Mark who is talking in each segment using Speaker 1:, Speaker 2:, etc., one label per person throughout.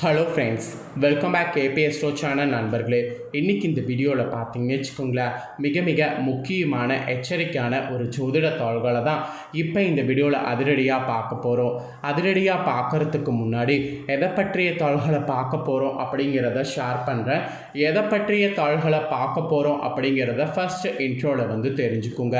Speaker 1: Hello friends welcome back KBS channel நண்பர்களே. இன்றைக்கி இந்த வீடியோவில் பார்த்தீங்கன்னு வச்சுக்கோங்களேன் மிக மிக முக்கியமான எச்சரிக்கையான ஒரு ஜோதிட தாள்களை தான் இப்போ இந்த வீடியோவில் அதிரடியாக பார்க்க போகிறோம் அதிரடியாக பார்க்கறதுக்கு முன்னாடி எதை பற்றிய தாள்களை பார்க்க போகிறோம் அப்படிங்கிறத ஷேர் பண்ணுறேன் எதை பற்றிய தாள்களை பார்க்க போகிறோம் அப்படிங்கிறத ஃபஸ்ட்டு இன்ட்ரோவில் வந்து தெரிஞ்சுக்குங்க.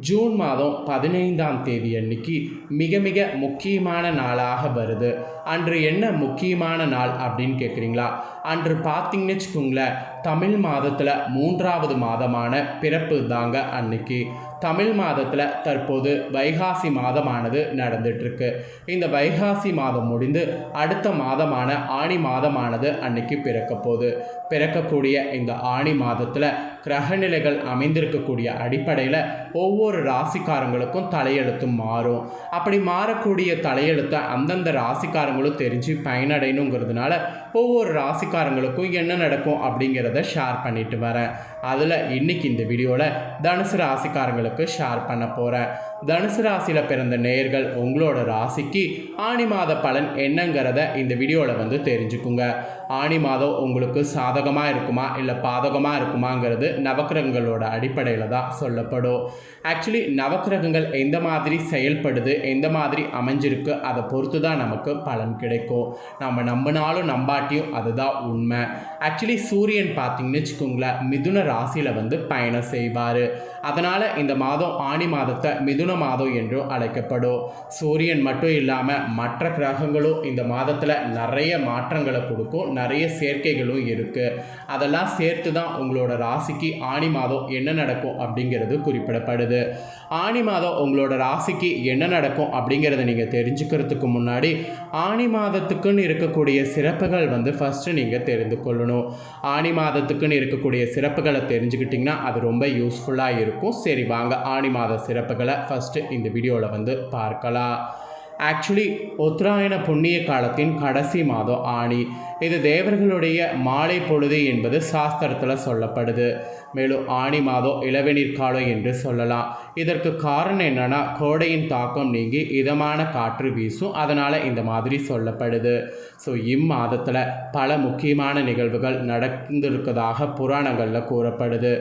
Speaker 1: ஜூன் மாதம் பதினைந்தாம் தேதி அன்னைக்கு மிக மிக முக்கியமான நாளாக வருது. அன்று என்ன முக்கியமான நாள் அப்படின்னு கேட்குறீங்களா அன்று பார்த்தீங்கன்னு வச்சுக்கோங்களேன் தமிழ் மாதத்தில் மூன்றாவது மாதமான பிறப்பு தாங்க அன்னைக்கு. தமிழ் மாதத்தில் தற்போது வைகாசி மாதமானது நடந்துட்டுருக்கு இந்த வைகாசி மாதம் முடிந்து அடுத்த மாதமான ஆணி மாதமானது அன்னைக்கு பிறக்க போகுது. பிறக்கக்கூடிய இந்த ஆணி மாதத்தில் கிரகநிலைகள் அமைந்திருக்கக்கூடிய அடிப்படையில் ஒவ்வொரு ராசிக்காரங்களுக்கும் தலையெழுத்தும் மாறும். அப்படி மாறக்கூடிய தலையெழுத்தை அந்தந்த ராசிக்காரங்களும் தெரிஞ்சு பயனடையணுங்கிறதுனால ஒவ்வொரு ராசிக்காரங்களுக்கும் என்ன நடக்கும் அப்படிங்கிறத ஷேர் பண்ணிட்டு வரேன். அதில் இன்னைக்கு இந்த வீடியோவில் தனுசு ராசிக்காரங்களுக்கு ஷேர் பண்ண போகிறேன் தனுசு ராசியில் பிறந்த நேர்கள் உங்களோட ராசிக்கு ஆணி மாத பலன் என்னங்கிறத இந்த வீடியோவில் வந்து தெரிஞ்சுக்குங்க. ஆணி மாதம் உங்களுக்கு சாதகமாக இருக்குமா இல்லை பாதகமாக இருக்குமாங்கிறது நவக்கிரகங்களோட அடிப்படையில் தான் சொல்லப்படும். ஆக்சுவலி நவக்கிரகங்கள் எந்த மாதிரி செயல்படுது எந்த மாதிரி அமைஞ்சிருக்கு அதை பொறுத்து தான் நமக்கு பலன் கிடைக்கும். நம்ம நம்பினாலும் நம்பாட்டியும் அதுதான் உண்மை. ஆக்சுவலி சூரியன் பார்த்தீங்கன்னு வச்சுக்கோங்களேன் மிதுன ராசியில் வந்து பயணம் செய்வார். அதனால் இந்த மாதம் ஆணி மாதத்தை மிதுன மாதம் என்றும் அழைக்கப்படும் சூரியன் மட்டும் இல்லாமல் மற்ற கிரகங்களும் இந்த மாதத்தில் நிறைய மாற்றங்களை கொடுக்கும். நிறைய சேர்க்கைகளும் இருக்குது அதெல்லாம் சேர்த்து தான் உங்களோட ராசிக்கு ஆணி மாதம் என்ன நடக்கும் அப்படிங்கிறது குறிப்பிடப்படுது. ஆணி மாதம் உங்களோட ராசிக்கு என்ன நடக்கும் அப்படிங்கிறத நீங்கள் தெரிஞ்சுக்கிறதுக்கு முன்னாடி ஆணி மாதத்துக்குன்னு இருக்கக்கூடிய சிறப்புகள் வந்து ஃபஸ்ட்டு நீங்கள் தெரிந்து கொள்ளணும். ஆணி மாதத்துக்குன்னு இருக்கக்கூடிய சிறப்புகளை தெரிஞ்சுக்கிட்டிங்கன்னா அது ரொம்ப யூஸ்ஃபுல்லாக இருக்கும். சரி வாங்க. ஆணி மாத சிறப்புகளை ஃபஸ்ட்டு இந்த வீடியோவில் வந்து பார்க்கலாம். ஆக்சுவலி உத்தராயண புண்ணிய காலத்தின் கடைசி மாதம் ஆணி இது தேவர்களுடைய மாலை பொழுது என்பது சாஸ்திரத்தில் சொல்லப்படுது. மேலும் ஆணி மாதம் இளவேநீர் காலம் என்று சொல்லலாம். இதற்கு காரணம் என்னன்னா கோடையின் தாக்கம் நீங்கி இதமான காற்று வீசும். அதனால் இந்த மாதிரி சொல்லப்படுது. ஸோ இம்மாதத்தில் பல முக்கியமான நிகழ்வுகள் நடந்திருக்கதாக புராணங்களில் கூறப்படுது.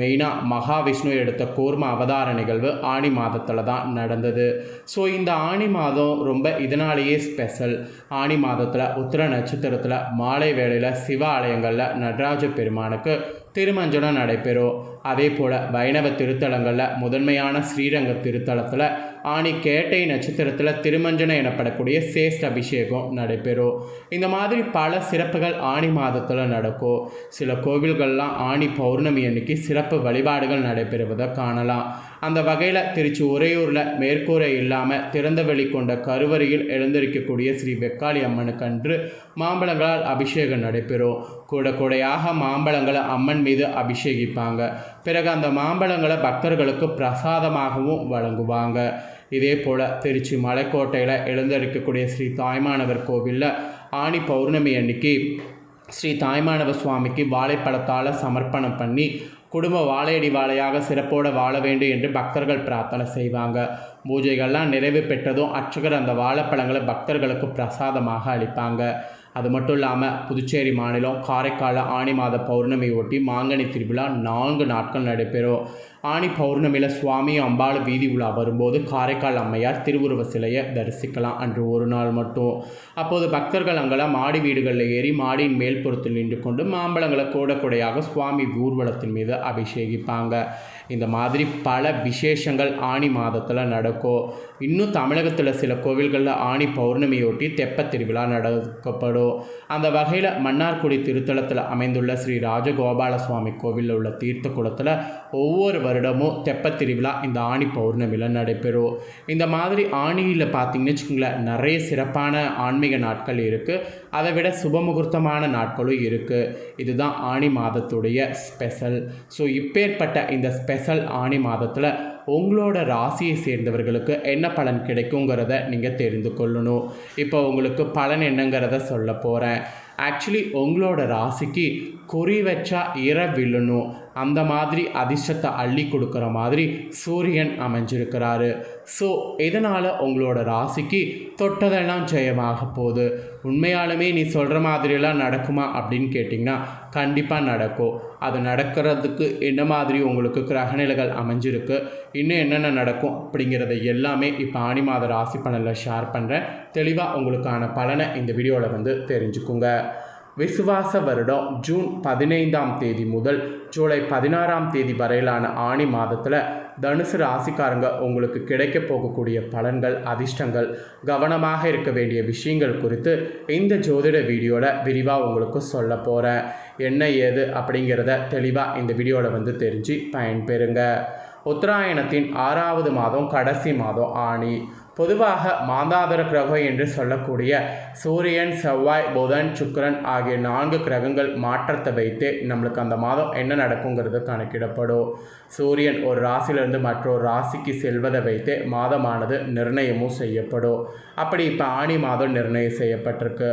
Speaker 1: மெயினாக மகாவிஷ்ணு எடுத்த கூர்ம அவதார நிகழ்வு ஆணி மாதத்தில் தான் நடந்தது. ஸோ இந்த ஆணி மாதம் ரொம்ப இதனாலேயே ஸ்பெஷல் ஆணி மாதத்தில் உத்திர நட்சத்திரத்தில் மாலை வேளையில் சிவ ஆலயங்களில் நடராஜ பெருமானுக்கு திருமஞ்சனம் நடைபெறும். அதே போல் வைணவ திருத்தலங்களில் முதன்மையான ஸ்ரீரங்க திருத்தலத்தில் ஆணி கேட்டை நட்சத்திரத்தில் திருமஞ்சனம் எனப்படக்கூடிய சேஷ்ட அபிஷேகம் நடைபெறும். இந்த மாதிரி பல சிறப்புகள் ஆணி மாதத்தில் நடக்கும். சில கோவில்கள்லாம் ஆணி பௌர்ணமி அன்னைக்கு சிறப்பு வழிபாடுகள் நடைபெறுவதை காணலாம். அந்த வகையில் திருச்சி உறையூரில் மேற்கூரை இல்லாமல் திறந்த வெளி கொண்ட கருவறையில் எழுந்திருக்கக்கூடிய ஸ்ரீ வெக்காளி அம்மனுக்கு அன்று மாம்பழங்களால் அபிஷேகம் நடைபெறும். கூட கூடையாக மாம்பழங்களை அம்மன் மீது அபிஷேகிப்பாங்க. பிறகு அந்த மாம்பழங்களை பக்தர்களுக்கு பிரசாதமாகவும் வழங்குவாங்க. இதே போல் திருச்சி மலைக்கோட்டையில் எழுந்திருக்கக்கூடிய ஸ்ரீ தாய்மானவர் கோவிலில் ஆணி பௌர்ணமி அன்னைக்கு ஸ்ரீ தாய்மானவ சுவாமிக்கு வாழைப்பழத்தால் சமர்ப்பணம் பண்ணி குடும்ப வாழையடி வாழையாக சிறப்போடு வாழ வேண்டும் என்று பக்தர்கள் பிரார்த்தனை செய்வாங்க. பூஜைகள்லாம் நிறைவு பெற்றதும் அர்ச்சகர் அந்த வாழைப்பழங்களை பக்தர்களுக்கு பிரசாதமாக அளிப்பாங்க. அது மட்டும் இல்லாமல் புதுச்சேரி மாநிலம் காரைக்கால ஆணி மாத பௌர்ணமி ஒட்டி மாங்கனி திருவிழா நான்கு நாட்கள் நடைபெறும். ஆணி பௌர்ணமியில் சுவாமி அம்பாள் வீதி உலா வரும்போது காரைக்கால் அம்மையார் திருவுருவ சிலையை தரிசிக்கலாம் அன்று ஒரு நாள் மட்டும். அப்போது பக்தர்கள் அங்கெல்லாம் மாடி வீடுகளில் ஏறி மாடியின் மேல்புறத்தில் நின்று கொண்டு மாம்பழங்களை கூட கூடையாக சுவாமி ஊர்வலத்தின் மீது அபிஷேகிப்பாங்க. இந்த மாதிரி பல விசேஷங்கள் ஆணி மாதத்தில் நடக்கும். இன்னும் தமிழகத்தில் சில கோவில்களில் ஆணி பௌர்ணமியொட்டி தெப்பத் திருவிழா நடக்கப்படும். அந்த வகையில் மன்னார்குடி திருத்தலத்தில் அமைந்துள்ள ஸ்ரீ ராஜகோபால சுவாமி கோவிலில் உள்ள தீர்த்த குளத்தில் ஒவ்வொரு வருடமும் தெப்பத்திருவிழா இந்த ஆணி பௌர்ணமியில் நடைபெறும். இந்த மாதிரி ஆணியில் பார்த்தீங்கன்னு வச்சுக்கோங்களேன் நிறைய சிறப்பான ஆன்மீக நாட்கள் இருக்குது அதை விட சுபமுகூர்த்தமான நாட்களும் இருக்குது இதுதான் ஆணி மாதத்துடைய ஸ்பெஷல். ஸோ இப்பேற்பட்ட இந்த ஸ்பெஷல் ஆணி மாதத்தில் உங்களோட ராசியை சேர்ந்தவர்களுக்கு என்ன பலன் கிடைக்குங்கிறத நீங்கள் தெரிந்து கொள்ளணும். இப்போ உங்களுக்கு பலன் என்னங்கிறத சொல்ல போகிறேன் ஆக்சுவலி உங்களோட ராசிக்கு குறி வச்சா இற விழணும். அந்த மாதிரி அதிர்ஷ்டத்தை அள்ளி கொடுக்குற மாதிரி சூரியன் அமைஞ்சிருக்கிறாரு. ஸோ இதனால் உங்களோட ராசிக்கு தொட்டதெல்லாம் ஜெயமாக போகுது? உண்மையாலுமே நீ சொல்கிற மாதிரியெல்லாம் நடக்குமா அப்படின்னு கேட்டிங்கன்னா கண்டிப்பாக நடக்கும். அது நடக்கிறதுக்கு என்ன மாதிரி உங்களுக்கு கிரகநிலைகள் அமைஞ்சிருக்கு இன்னும் என்னென்ன நடக்கும் அப்படிங்கிறத எல்லாமே இப்போ ஆணி மாத ராசி பலனில் ஷேர் பண்ணுறேன் தெளிவாக உங்களுக்கான பலனை இந்த வீடியோவில் வந்து தெரிஞ்சுக்குங்க. விசுவாச வருடம் ஜூன் பதினைந்தாம் தேதி முதல் ஜூலை பதினாறாம் தேதி வரையிலான ஆணி மாதத்தில் தனுசு ராசிக்காரங்க உங்களுக்கு கிடைக்க போகக்கூடிய பலன்கள் அதிர்ஷ்டங்கள் கவனமாக இருக்க வேண்டிய விஷயங்கள் குறித்து இந்த ஜோதிட வீடியோவில் விரிவாக உங்களுக்கு சொல்ல போகிறேன் என்ன ஏது அப்படிங்கிறத தெளிவாக இந்த வீடியோவில் வந்து தெரிஞ்சு பயன்பெறுங்க. உத்தராயணத்தின் ஆறாவது மாதம் கடைசி மாதம் ஆணி. பொதுவாக மாந்தாதர கிரகம் என்று சொல்லக்கூடிய சூரியன் செவ்வாய் புதன் சுக்கரன் ஆகிய நான்கு கிரகங்கள் மாற்றத்தை வைத்து நம்மளுக்கு அந்த மாதம் என்ன நடக்குங்கிறது கணக்கிடப்படும். சூரியன் ஒரு ராசியிலிருந்து மற்றொரு ராசிக்கு செல்வதை வைத்து மாதமானது நிர்ணயமும் செய்யப்படும். அப்படி இப்போ ஆணி மாதம் நிர்ணயம் செய்யப்பட்டிருக்கு.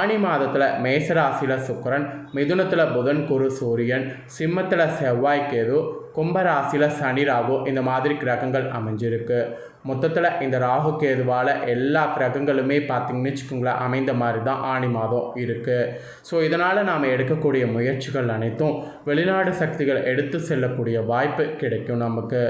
Speaker 1: ஆணி மாதத்தில் மேசராசியில் சுக்கரன் மிதுனத்தில் புதன் குரு சூரியன் சிம்மத்தில் செவ்வாய் கேது கும்பராசியில் சனி ராகு இந்த மாதிரி கிரகங்கள் அமைஞ்சிருக்கு. மொத்தத்தில் இந்த ராகு கேதுவால் எல்லா கிரகங்களுமே பார்த்திங்கன்னு வச்சுக்கோங்களேன் அமைந்த மாதிரி தான் ஆணி மாதம் இருக்குது ஸோ இதனால் நாம் எடுக்கக்கூடிய முயற்சிகள் அனைத்தும் வெளிநாடு சக்திகள் எடுத்து செல்லக்கூடிய வாய்ப்பு கிடைக்கும் நமக்கு.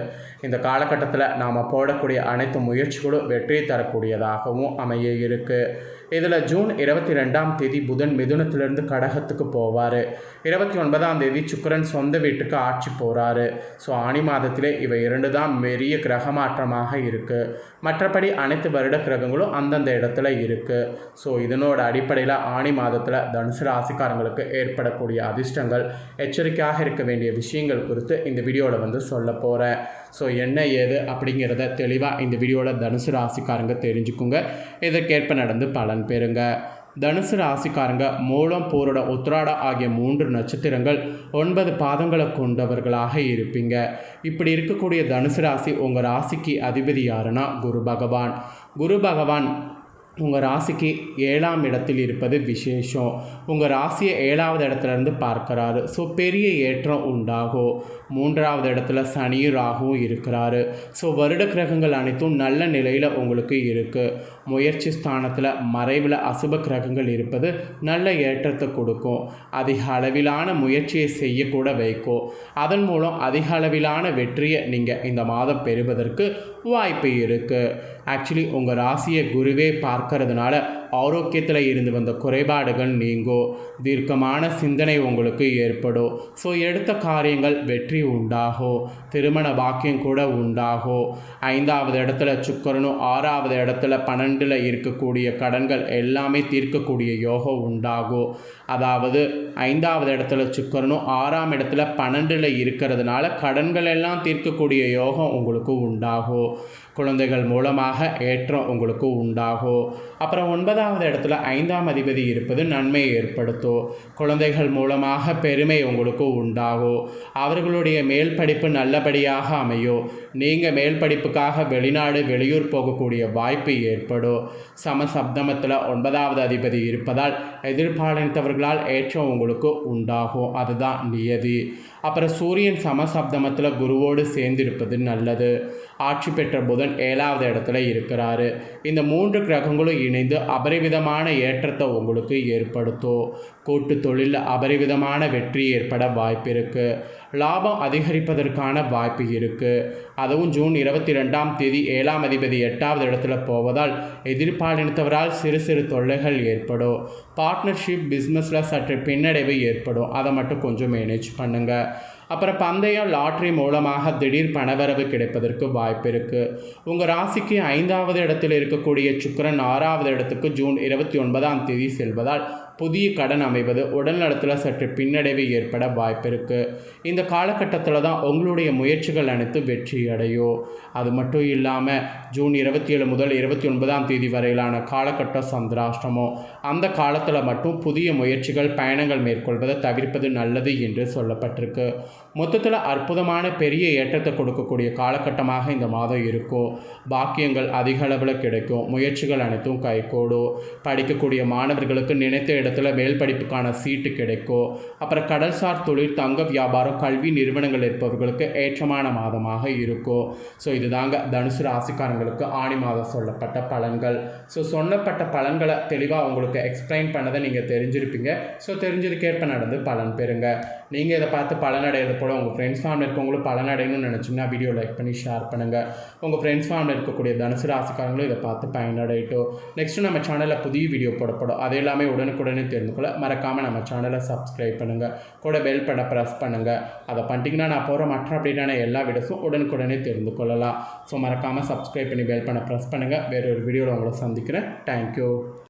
Speaker 1: இந்த காலகட்டத்தில் நாம் போடக்கூடிய அனைத்து முயற்சிகளும் வெற்றி தரக்கூடியதாகவும் அமைய இருக்குது இதில் ஜூன் இருபத்தி ரெண்டாம் தேதி புதன் மிதுனத்திலிருந்து கடகத்துக்கு போவார். இருபத்தி ஒன்பதாம் தேதி சுக்கரன் சொந்த வீட்டுக்கு ஆட்சி போகிறாரு ஸோ ஆணி மாதத்திலே இவை இரண்டு தான் பெரிய கிரக மாற்றமாக இருக்குது மற்றபடி அனைத்து வருட கிரகங்களும் அந்தந்த இடத்துல இருக்குது ஸோ இதனோட அடிப்படையில் ஆணி மாதத்தில் தனுசு ராசிக்காரங்களுக்கு ஏற்படக்கூடிய அதிர்ஷ்டங்கள் எச்சரிக்கையாக இருக்க வேண்டிய விஷயங்கள் குறித்து இந்த வீடியோவில் வந்து சொல்ல போகிறேன் ஸோ என்ன ஏது அப்படிங்கிறத தெளிவாக இந்த வீடியோவில் தனுசு ராசிக்காரங்க தெரிஞ்சுக்குங்க. இதற்கேற்ப நடந்து பலன் பெறுங்க. தனுசு ராசிக்காரங்க மூலம் போரோட உத்திராட ஆகிய மூன்று நட்சத்திரங்கள் ஒன்பது பாதங்களை கொண்டவர்களாக இருப்பீங்க. இப்படி இருக்கக்கூடிய தனுசு ராசி உங்கள் ராசிக்கு அதிபதி யாருன்னா குரு பகவான். குரு பகவான் உங்கள் ராசிக்கு ஏழாம் இடத்தில் இருப்பது விசேஷம். உங்கள் ராசியை ஏழாவது இடத்துலேருந்து பார்க்குறாரு. ஸோ பெரிய ஏற்றம் உண்டாகும். மூன்றாவது இடத்துல சனியும் ராகுவும் இருக்கிறாரு. ஸோ வருட கிரகங்கள் அனைத்தும் நல்ல நிலையில் உங்களுக்கு இருக்குது முயற்சி ஸ்தானத்தில் மறைவில் அசுப கிரகங்கள் இருப்பது நல்ல ஏற்றத்தை கொடுக்கும். அதிக அளவிலான முயற்சியை செய்யக்கூட வைக்கும். அதன் மூலம் அதிக அளவிலான வெற்றியை நீங்கள் இந்த மாதம் பெறுவதற்கு வாய்ப்பு இருக்குது ஆக்சுவலி உங்கள் ராசியை குருவே பார்க்கறதுனால ஆரோக்கியத்தில் இருந்து வந்த குறைபாடுகள் நீங்கும் தீர்க்கமான சிந்தனை உங்களுக்கு ஏற்படும் ஸோ எடுத்த காரியங்கள் வெற்றி உண்டாகும் திருமண பாக்கியம் கூட உண்டாகும் ஐந்தாவது இடத்துல சுக்கரனும் ஆறாவது இடத்துல பன்னெண்டில் இருக்கக்கூடிய கடன்கள் எல்லாமே தீர்க்கக்கூடிய யோகம் உண்டாகும் அதாவது ஐந்தாவது இடத்துல சுக்கரனும் ஆறாம் இடத்துல பன்னெண்டில் இருக்கிறதுனால கடன்கள் எல்லாம் தீர்க்கக்கூடிய யோகம் உங்களுக்கு உண்டாகும் குழந்தைகள் மூலமாக ஏற்றம் உங்களுக்கு உண்டாகும் அப்புறம் ஒன்பதாவது இடத்துல ஐந்தாம் அதிபதி இருப்பது நன்மையை ஏற்படுத்தும். குழந்தைகள் மூலமாக பெருமை உங்களுக்கு உண்டாகும் அவர்களுடைய மேல் படிப்பு நல்லபடியாக அமையும். நீங்கள் மேல் படிப்புக்காக வெளிநாடு வெளியூர் போகக்கூடிய வாய்ப்பு ஏற்படும். சமசப்தமத்தில் ஒன்பதாவது அதிபதி இருப்பதால் எதிர்பாலித்தவர்களால் ஏற்றம் உங்களுக்கு உண்டாகும். அதுதான் நியதி. அப்புறம் சூரியன் சமசப்தமத்தில் குருவோடு சேர்ந்திருப்பது நல்லது. ஆட்சி பெற்ற புதன் ஏழாவது இடத்துல இருக்கிறாரு. இந்த மூன்று கிரகங்களும் இணைந்து அபரிவிதமான ஏற்றத்தை உங்களுக்கு ஏற்படுத்தும். கூட்டு தொழிலில் அபரிவிதமான வெற்றி ஏற்பட வாய்ப்பு இருக்குது லாபம் அதிகரிப்பதற்கான வாய்ப்பு இருக்குது அதுவும் ஜூன் இருபத்தி ரெண்டாம் தேதி ஏழாம் அதிபதி எட்டாவது இடத்துல போவதால் எதிர்பாலினத்தவரால் சிறு சிறு தொல்லைகள் ஏற்படும். பார்ட்னர்ஷிப் பிஸ்னஸில் சற்று பின்னடைவு ஏற்படும். அதை மட்டும் கொஞ்சம் மேனேஜ் பண்ணுங்கள் அப்புறம் பந்தயம் லாட்ரி மூலமாக திடீர் பணவரவு கிடைப்பதற்கு வாய்ப்பு இருக்குது உங்கள் ராசிக்கு ஐந்தாவது இடத்தில் இருக்கக்கூடிய சுக்கரன் ஆறாவது இடத்துக்கு ஜூன் இருபத்தி ஒன்பதாம் தேதி செல்வதால் புதிய கடன் அமைவது உடல்நலத்தில் சற்று பின்னடைவு ஏற்பட வாய்ப்பு இருக்குது இந்த காலகட்டத்தில் தான் உங்களுடைய முயற்சிகள் அனைத்து வெற்றி அடையும். அது மட்டும் இல்லாமல் ஜூன் இருபத்தி ஏழு முதல் இருபத்தி ஒன்பதாம் தேதி வரையிலான காலகட்டம் சந்திராஷ்டமம். அந்த காலத்தில் மட்டும் புதிய முயற்சிகள் பயணங்கள் மேற்கொள்வதை தவிர்ப்பது நல்லது என்று சொல்லப்பட்டிருக்கு. மொத்தத்தில் அற்புதமான பெரிய ஏற்றத்தை கொடுக்கக்கூடிய காலகட்டமாக இந்த மாதம் இருக்கும். பாக்கியங்கள் அதிக அளவில் கிடைக்கும். முயற்சிகள் அனைத்தும் கைகூடும். படிக்கக்கூடிய மாணவர்களுக்கு நினைத்த இடம் இடத்துல மேல் படிப்புக்கான சீட்டு கிடைக்கும் அப்புறம் கடல்சார் தொழில் தங்க வியாபாரம் கல்வி நிறுவனங்கள் இருப்பவர்களுக்கு ஏற்றமான மாதமாக இருக்கும் ஸோ இதுதாங்க தனுசு ராசிக்காரங்களுக்கு ஆணி மாதம் சொல்லப்பட்ட பலன்கள். ஸோ சொன்னப்பட்ட பலன்களை தெளிவாக உங்களுக்கு எக்ஸ்பிளைன் பண்ணதை நீங்கள் தெரிஞ்சிருப்பீங்க. ஸோ தெரிஞ்சதுக்கேற்ப நடந்து பலன் பெறுங்க. நீங்கள் இதை பார்த்து பலனடைகிறது போல் உங்கள் ஃப்ரெண்ட்ஸ் ஃபேமிலி இருக்கவங்களும் பலனடையணும்னு நினச்சிங்கன்னா வீடியோ லைக் பண்ணி ஷேர் பண்ணுங்கள் உங்கள் ஃப்ரெண்ட்ஸ் ஃபேமிலி இருக்கக்கூடிய தனுசு ராசிக்காரங்களும் இதை பார்த்து பயனடையட்டும். நெக்ஸ்ட்டு நம்ம சேனலில் புதிய வீடியோ போடப்படும் அது எல்லாமே உடனுக்குடனே தெரிந்து கொள்ள மறக்காமல் நம்ம சேனலை சப்ஸ்கிரைப் பண்ணுங்கள் கூட பெல் பண்ண ப்ரெஸ் பண்ணுங்கள் அதை பண்ணிட்டீங்கன்னா நான் போகிற மற்ற அப்படின்னா எல்லா வீடியோஸும் உடனுக்குடனே தெரிந்து கொள்ளலாம். ஸோ மறக்காமல் சப்ஸ்கிரைப் பண்ணி பெல் பண்ண ப்ரெஸ் பண்ணுங்கள் வேற ஒரு வீடியோவில் உங்களை சந்திக்கிறேன். தேங்க்யூ